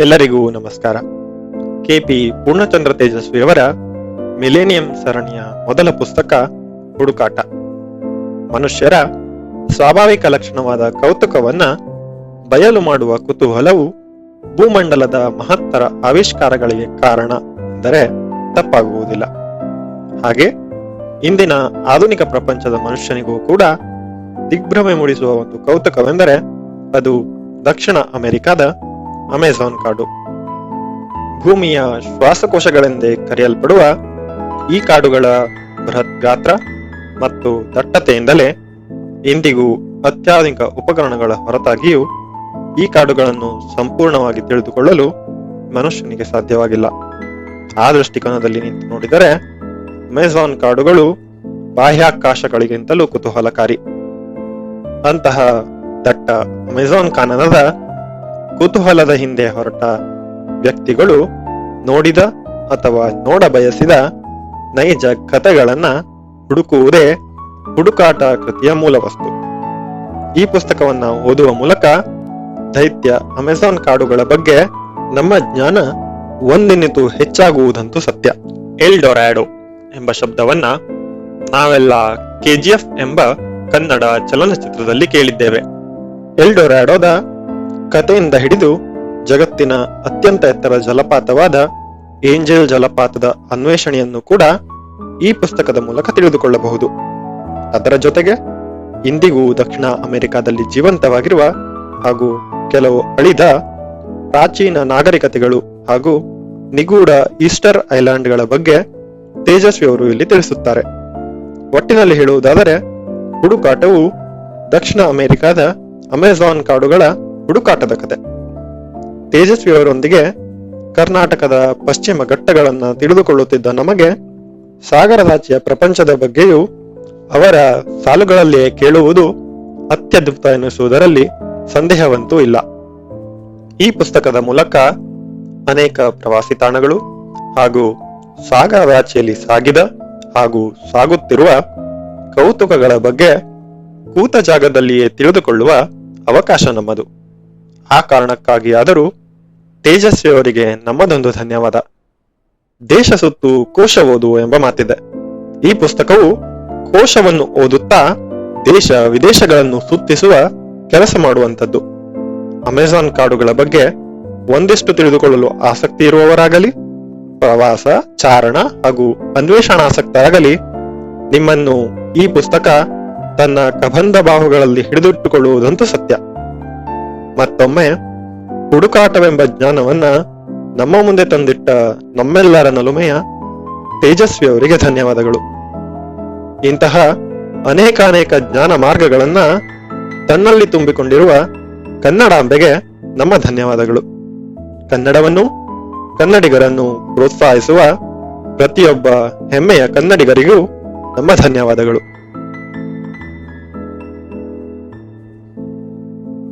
ಎಲ್ಲರಿಗೂ ನಮಸ್ಕಾರ. KP Purnachandra ತೇಜಸ್ವಿಯವರ millennium ಸರಣಿಯ ಮೊದಲ ಪುಸ್ತಕ ಹುಡುಕಾಟ. ಮನುಷ್ಯರ ಸ್ವಾಭಾವಿಕ ಲಕ್ಷಣವಾದ ಕೌತುಕವನ್ನ ಬಯಲು ಮಾಡುವ ಕುತೂಹಲವು ಭೂಮಂಡಲದ ಮಹತ್ತರ ಆವಿಷ್ಕಾರಗಳಿಗೆ ಕಾರಣ ಎಂದರೆ ತಪ್ಪಾಗುವುದಿಲ್ಲ. ಹಾಗೆ ಇಂದಿನ ಆಧುನಿಕ ಪ್ರಪಂಚದ ಮನುಷ್ಯನಿಗೂ ಕೂಡ ದಿಗ್ಭ್ರಮೆ ಮೂಡಿಸುವ ಒಂದು ಕೌತುಕವೆಂದರೆ ಅದು ದಕ್ಷಿಣ ಅಮೆರಿಕದ ಅಮೆಜಾನ್ ಕಾಡು. ಭೂಮಿಯ ಶ್ವಾಸಕೋಶಗಳೆಂದೇ ಕರೆಯಲ್ಪಡುವ ಈ ಕಾಡುಗಳ ಬೃಹತ್ ಗಾತ್ರ ಮತ್ತು ದಟ್ಟತೆಯಿಂದಲೇ ಇಂದಿಗೂ ಅತ್ಯಾಧುನಿಕ ಉಪಕರಣಗಳ ಹೊರತಾಗಿಯೂ ಈ ಕಾಡುಗಳನ್ನು ಸಂಪೂರ್ಣವಾಗಿ ತಿಳಿದುಕೊಳ್ಳಲು ಮನುಷ್ಯನಿಗೆ ಸಾಧ್ಯವಾಗಿಲ್ಲ. ಆ ದೃಷ್ಟಿಕೋನದಲ್ಲಿ ನಿಂತು ನೋಡಿದರೆ ಅಮೆಜಾನ್ ಕಾಡುಗಳು ಬಾಹ್ಯಾಕಾಶಗಳಿಗಿಂತಲೂ ಕುತೂಹಲಕಾರಿ. ಅಂತಹ ದಟ್ಟ ಅಮೆಜಾನ್ ಕಾನನದ ಕುತೂಹಲದ ಹಿಂದೆ ಹೊರಟ ವ್ಯಕ್ತಿಗಳು ನೋಡಿದ ಅಥವಾ ನೋಡ ಬಯಸಿದ ನೈಜ ಕಥೆಗಳನ್ನ ಹುಡುಕುವುದೇ ಹುಡುಕಾಟ ಕೃತಿಯ ಮೂಲ ವಸ್ತು. ಈ ಪುಸ್ತಕವನ್ನ ಓದುವ ಮೂಲಕ ದೈತ್ಯ ಅಮೆಜಾನ್ ಕಾಡುಗಳ ಬಗ್ಗೆ ನಮ್ಮ ಜ್ಞಾನ ಒಂದಿನಿತು ಹೆಚ್ಚಾಗುವುದಂತೂ ಸತ್ಯ. ಎಲ್ಡೊರಾಡೋ ಎಂಬ ಶಬ್ದವನ್ನ ನಾವೆಲ್ಲ ಕೆಜಿಎಫ್ ಎಂಬ ಕನ್ನಡ ಚಲನಚಿತ್ರದಲ್ಲಿ ಕೇಳಿದ್ದೇವೆ. ಎಲ್ಡೊರಾಡೋದ ಕಥೆಯಿಂದ ಹಿಡಿದು ಜಗತ್ತಿನ ಅತ್ಯಂತ ಎತ್ತರ ಜಲಪಾತವಾದ ಏಂಜಲ್ ಜಲಪಾತದ ಅನ್ವೇಷಣೆಯನ್ನು ಕೂಡ ಈ ಪುಸ್ತಕದ ಮೂಲಕ ತಿಳಿದುಕೊಳ್ಳಬಹುದು. ಅದರ ಜೊತೆಗೆ ಇಂದಿಗೂ ದಕ್ಷಿಣ ಅಮೆರಿಕಾದಲ್ಲಿ ಜೀವಂತವಾಗಿರುವ ಹಾಗೂ ಕೆಲವು ಅಳಿದ ಪ್ರಾಚೀನ ನಾಗರಿಕತೆಗಳು ಹಾಗೂ ನಿಗೂಢ ಈಸ್ಟರ್ ಐಲ್ಯಾಂಡ್ಗಳ ಬಗ್ಗೆ ತೇಜಸ್ವಿ ಅವರು ಇಲ್ಲಿ ತಿಳಿಸುತ್ತಾರೆ. ಒಟ್ಟಿನಲ್ಲಿ ಹೇಳುವುದಾದರೆ ಹುಡುಕಾಟವು ದಕ್ಷಿಣ ಅಮೆರಿಕಾದ ಅಮೆಜಾನ್ ಕಾಡುಗಳ ಹುಡುಕಾಟದ ಕತೆ ತೇಜಸ್ವಿಯವರೊಂದಿಗೆ ಕರ್ನಾಟಕದ ಪಶ್ಚಿಮ ಘಟ್ಟಗಳನ್ನ ತಿಳಿದುಕೊಳ್ಳುತ್ತಿದ್ದ ನಮಗೆ ಸಾಗರದಾಚೆಯ ಪ್ರಪಂಚದ ಬಗ್ಗೆಯೂ ಅವರ ಸಾಲುಗಳಲ್ಲಿಯೇ ಕೇಳುವುದು ಅತ್ಯದ್ಭುತ ಎನಿಸುವುದರಲ್ಲಿ ಸಂದೇಹವಂತೂ ಇಲ್ಲ. ಈ ಪುಸ್ತಕದ ಮೂಲಕ ಅನೇಕ ಪ್ರವಾಸಿ ತಾಣಗಳು ಹಾಗೂ ಸಾಗರದಾಚೆಯಲ್ಲಿ ಸಾಗಿದ ಹಾಗೂ ಸಾಗುತ್ತಿರುವ ಕೌತುಕಗಳ ಬಗ್ಗೆ ಕೂತ ಜಾಗದಲ್ಲಿಯೇ ತಿಳಿದುಕೊಳ್ಳುವ ಅವಕಾಶ ನಮ್ಮದು. ಆ ಕಾರಣಕ್ಕಾಗಿ ಆದರೂ ತೇಜಸ್ವಿ ಅವರಿಗೆ ನಮ್ಮದೊಂದು ಧನ್ಯವಾದ. ದೇಶ ಸುತ್ತು ಕೋಶ ಓದು ಎಂಬ ಮಾತಿದೆ. ಈ ಪುಸ್ತಕವು ಕೋಶವನ್ನು ಓದುತ್ತಾ ದೇಶ ವಿದೇಶಗಳನ್ನು ಸುತ್ತಿಸುವ ಕೆಲಸ ಮಾಡುವಂಥದ್ದು. ಅಮೆಜಾನ್ ಕಾಡುಗಳ ಬಗ್ಗೆ ಒಂದಿಷ್ಟು ತಿಳಿದುಕೊಳ್ಳಲು ಆಸಕ್ತಿ ಇರುವವರಾಗಲಿ, ಪ್ರವಾಸ, ಚಾರಣ ಹಾಗೂ ಅನ್ವೇಷಣಾಸಕ್ತರಾಗಲಿ, ನಿಮ್ಮನ್ನು ಈ ಪುಸ್ತಕ ತನ್ನ ಕಬಂಧ ಬಾಹುಗಳಲ್ಲಿ ಹಿಡಿದಿಟ್ಟುಕೊಳ್ಳುವುದಂತೂ ಸತ್ಯ. ಮತ್ತೊಮ್ಮೆ ಹುಡುಕಾಟವೆಂಬ ಜ್ಞಾನವನ್ನ ನಮ್ಮ ಮುಂದೆ ತಂದಿಟ್ಟ ನಮ್ಮೆಲ್ಲರ ನಲುಮೆಯ ತೇಜಸ್ವಿ ಅವರಿಗೆ ಧನ್ಯವಾದಗಳು. ಇಂತಹ ಅನೇಕಾನೇಕ ಜ್ಞಾನ ಮಾರ್ಗಗಳನ್ನ ತನ್ನಲ್ಲಿ ತುಂಬಿಕೊಂಡಿರುವ ಕನ್ನಡಾಂಬೆಗೆ ನಮ್ಮ ಧನ್ಯವಾದಗಳು. ಕನ್ನಡವನ್ನು ಕನ್ನಡಿಗರನ್ನು ಪ್ರೋತ್ಸಾಹಿಸುವ ಪ್ರತಿಯೊಬ್ಬ ಹೆಮ್ಮೆಯ ಕನ್ನಡಿಗರಿಗೂ ನಮ್ಮ ಧನ್ಯವಾದಗಳು.